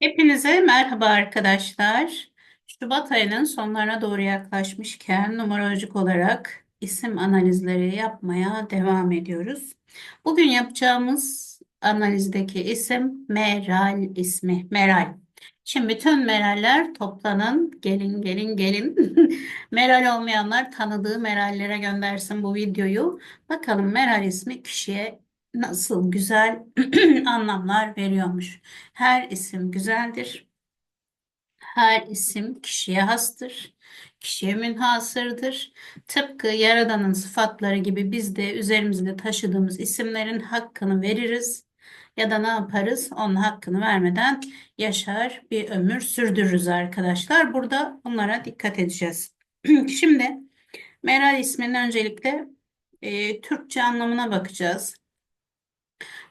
Hepinize merhaba arkadaşlar. Şubat ayının sonlarına doğru yaklaşmışken numerolojik olarak isim analizleri yapmaya devam ediyoruz. Bugün yapacağımız analizdeki isim Meral ismi. Meral. Şimdi bütün Meraller toplanın. Gelin gelin gelin. Meral olmayanlar tanıdığı Merallere göndersin bu videoyu. Bakalım Meral ismi kişiye nasıl güzel anlamlar veriyormuş. Her isim güzeldir. Her isim kişiye hastır. Kişiye münhasırdır. Tıpkı Yaradan'ın sıfatları gibi biz de üzerimizde taşıdığımız isimlerin hakkını veririz. Ya da ne yaparız? Onun hakkını vermeden yaşar bir ömür sürdürürüz arkadaşlar. Burada bunlara dikkat edeceğiz. Şimdi Meral isminin öncelikle e, Türkçe anlamına bakacağız.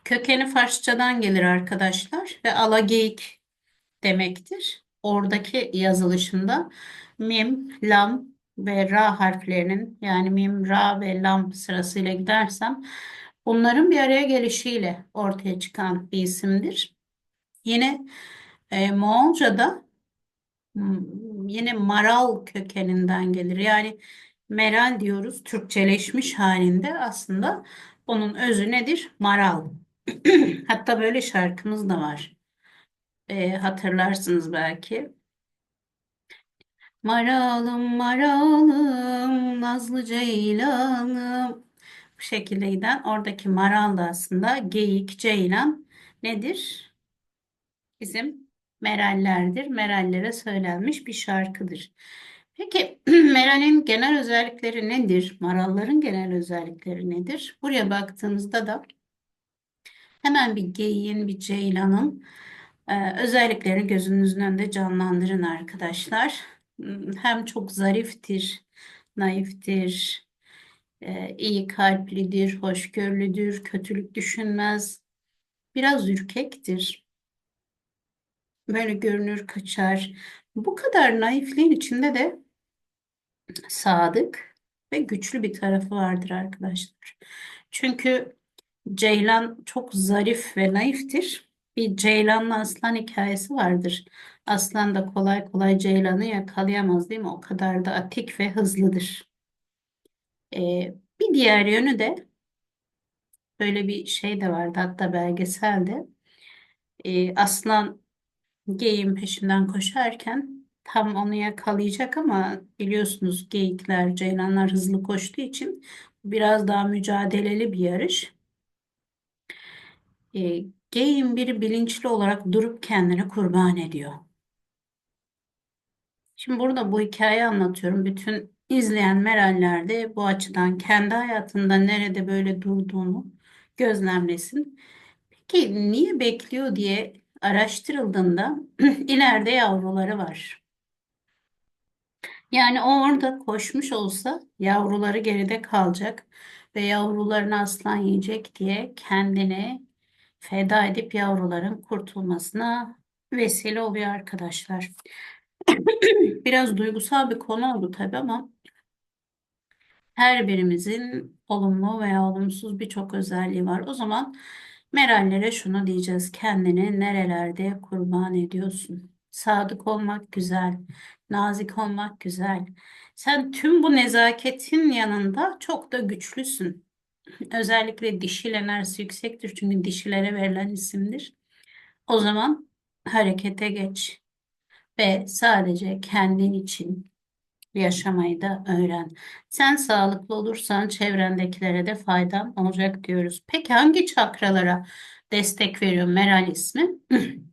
Kökeni Farsçadan gelir arkadaşlar ve alageyik demektir. Oradaki yazılışında mim, lam ve ra harflerinin yani mim, ra ve lam sırasıyla gidersem bunların bir araya gelişiyle ortaya çıkan bir isimdir. Yine e, Moğolca'da yine maral kökeninden gelir. Yani meral diyoruz Türkçeleşmiş halinde aslında bunun özü nedir? Maral. Hatta böyle şarkımız da var. E, hatırlarsınız belki. Maralım maralım nazlı ceylanım bu şekilde giden oradaki maral da aslında geyik ceylan nedir? Bizim merallerdir. Merallere söylenmiş bir şarkıdır. Peki meralin genel özellikleri nedir? Maralların genel özellikleri nedir? Buraya baktığımızda da hemen bir geyiğin bir ceylanın e, özelliklerini gözünüzün önünde canlandırın arkadaşlar. Hem çok zariftir, naiftir, e, iyi kalplidir, hoşgörülüdür, kötülük düşünmez, biraz ürkektir. Böyle görünür, kaçar. Bu kadar naifliğin içinde de sadık ve güçlü bir tarafı vardır arkadaşlar. Çünkü Ceylan çok zarif ve naiftir. Bir Ceylan'la aslan hikayesi vardır. Aslan da kolay kolay Ceylan'ı yakalayamaz değil mi? O kadar da atik ve hızlıdır. Ee, bir diğer yönü de böyle bir şey de vardı hatta belgeselde. Ee, aslan geyiğin peşinden koşarken tam onu yakalayacak ama biliyorsunuz geyikler, ceylanlar hızlı koştuğu için biraz daha mücadeleli bir yarış. E, geyin biri bilinçli olarak durup kendini kurban ediyor. Şimdi burada bu hikayeyi anlatıyorum. Bütün izleyen Meraller de bu açıdan kendi hayatında nerede böyle durduğunu gözlemlesin. Peki niye bekliyor diye araştırıldığında ileride yavruları var. Yani o orada koşmuş olsa yavruları geride kalacak ve yavrularını aslan yiyecek diye kendini feda edip yavruların kurtulmasına vesile oluyor arkadaşlar. Biraz duygusal bir konu oldu tabii ama her birimizin olumlu veya olumsuz birçok özelliği var. O zaman Merallere şunu diyeceğiz. Kendini nerelerde kurban ediyorsun? Sadık olmak güzel, nazik olmak güzel. Sen tüm bu nezaketin yanında çok da güçlüsün. Özellikle dişil enerjisi yüksektir çünkü dişilere verilen isimdir. O zaman harekete geç ve sadece kendin için yaşamayı da öğren. Sen sağlıklı olursan çevrendekilere de faydan olacak diyoruz. Peki hangi çakralara destek veriyor Meral ismi?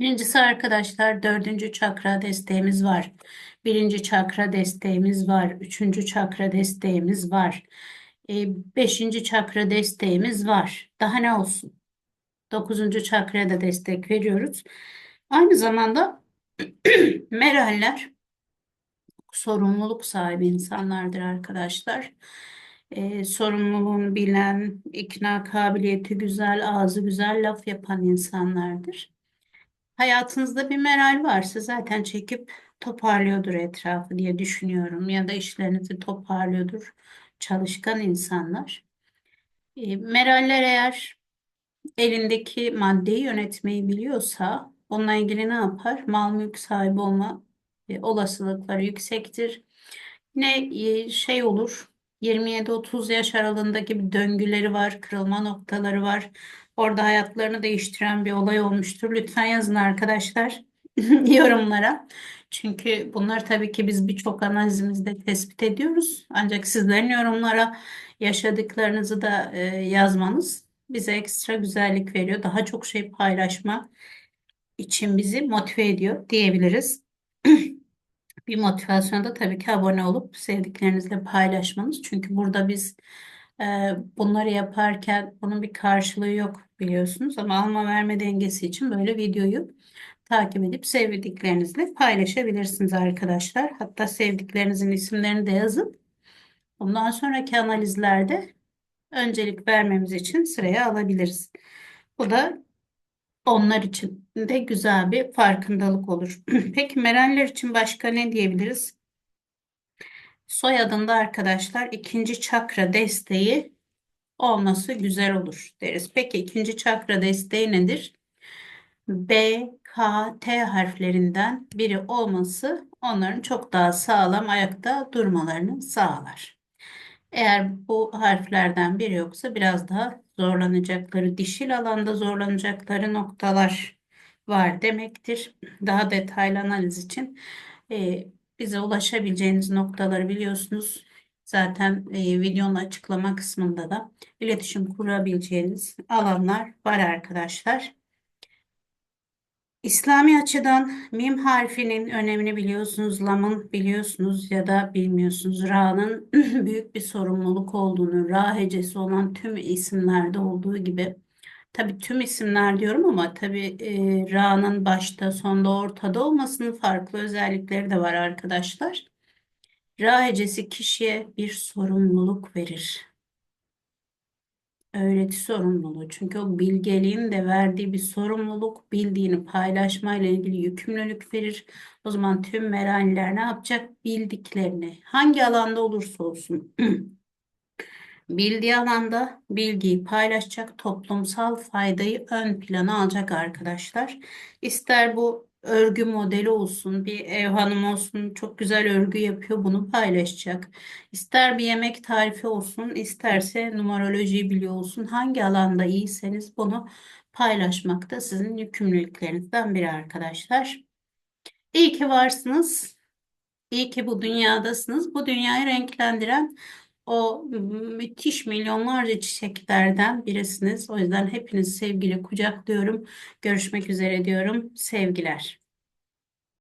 Birincisi arkadaşlar dördüncü çakra desteğimiz var. Birinci çakra desteğimiz var. Üçüncü çakra desteğimiz var. E, beşinci çakra desteğimiz var. Daha ne olsun? Dokuzuncu çakraya da destek veriyoruz. Aynı zamanda meraller sorumluluk sahibi insanlardır arkadaşlar. Ee, sorumluluğunu bilen, ikna kabiliyeti güzel, ağzı güzel laf yapan insanlardır. Hayatınızda bir meral varsa zaten çekip toparlıyordur etrafı diye düşünüyorum. Ya da işlerinizi toparlıyordur çalışkan insanlar. Ee, meraller eğer elindeki maddeyi yönetmeyi biliyorsa Bununla ilgili ne yapar? Mal mülk sahibi olma e, olasılıkları yüksektir. Ne e, şey olur? 27-30 yaş aralığındaki bir döngüleri var, kırılma noktaları var. Orada hayatlarını değiştiren bir olay olmuştur. Lütfen yazın arkadaşlar yorumlara. Çünkü bunlar tabii ki biz birçok analizimizde tespit ediyoruz. Ancak sizlerin yorumlara yaşadıklarınızı da e, yazmanız bize ekstra güzellik veriyor. Daha çok şey paylaşma için bizi motive ediyor diyebiliriz. Bir motivasyona da tabii ki abone olup sevdiklerinizle paylaşmanız. Çünkü burada biz e, bunları yaparken bunun bir karşılığı yok biliyorsunuz. Ama alma verme dengesi için böyle videoyu takip edip sevdiklerinizle paylaşabilirsiniz arkadaşlar. Hatta sevdiklerinizin isimlerini de yazın. Bundan sonraki analizlerde öncelik vermemiz için sıraya alabiliriz. Bu da onlar için de güzel bir farkındalık olur. Peki Meraller için başka ne diyebiliriz? Soyadında arkadaşlar ikinci çakra desteği olması güzel olur deriz. Peki ikinci çakra desteği nedir? B, K, T harflerinden biri olması onların çok daha sağlam ayakta durmalarını sağlar. Eğer bu harflerden biri yoksa biraz daha zorlanacakları, dişil alanda zorlanacakları noktalar var demektir. Daha detaylı analiz için e, bize ulaşabileceğiniz noktaları biliyorsunuz. Zaten e, videonun açıklama kısmında da iletişim kurabileceğiniz alanlar var arkadaşlar. İslami açıdan mim harfinin önemini biliyorsunuz, lamın biliyorsunuz ya da bilmiyorsunuz. Ra'nın büyük bir sorumluluk olduğunu, Ra hecesi olan tüm isimlerde olduğu gibi. Tabii tüm isimler diyorum ama tabii e, Ra'nın başta, sonda, ortada olmasının farklı özellikleri de var arkadaşlar. Ra hecesi kişiye bir sorumluluk verir öğreti sorumluluğu. Çünkü o bilgeliğin de verdiği bir sorumluluk, bildiğini paylaşmayla ilgili yükümlülük verir. O zaman tüm meraller ne yapacak? Bildiklerini hangi alanda olursa olsun bildiği alanda bilgiyi paylaşacak, toplumsal faydayı ön plana alacak arkadaşlar. İster bu örgü modeli olsun, bir ev hanımı olsun, çok güzel örgü yapıyor, bunu paylaşacak. İster bir yemek tarifi olsun, isterse numarolojiyi biliyor olsun, hangi alanda iyiyseniz bunu paylaşmak da sizin yükümlülüklerinizden biri arkadaşlar. İyi ki varsınız. İyi ki bu dünyadasınız. Bu dünyayı renklendiren o müthiş milyonlarca çiçeklerden birisiniz. O yüzden hepinizi sevgiyle kucaklıyorum. Görüşmek üzere diyorum. Sevgiler.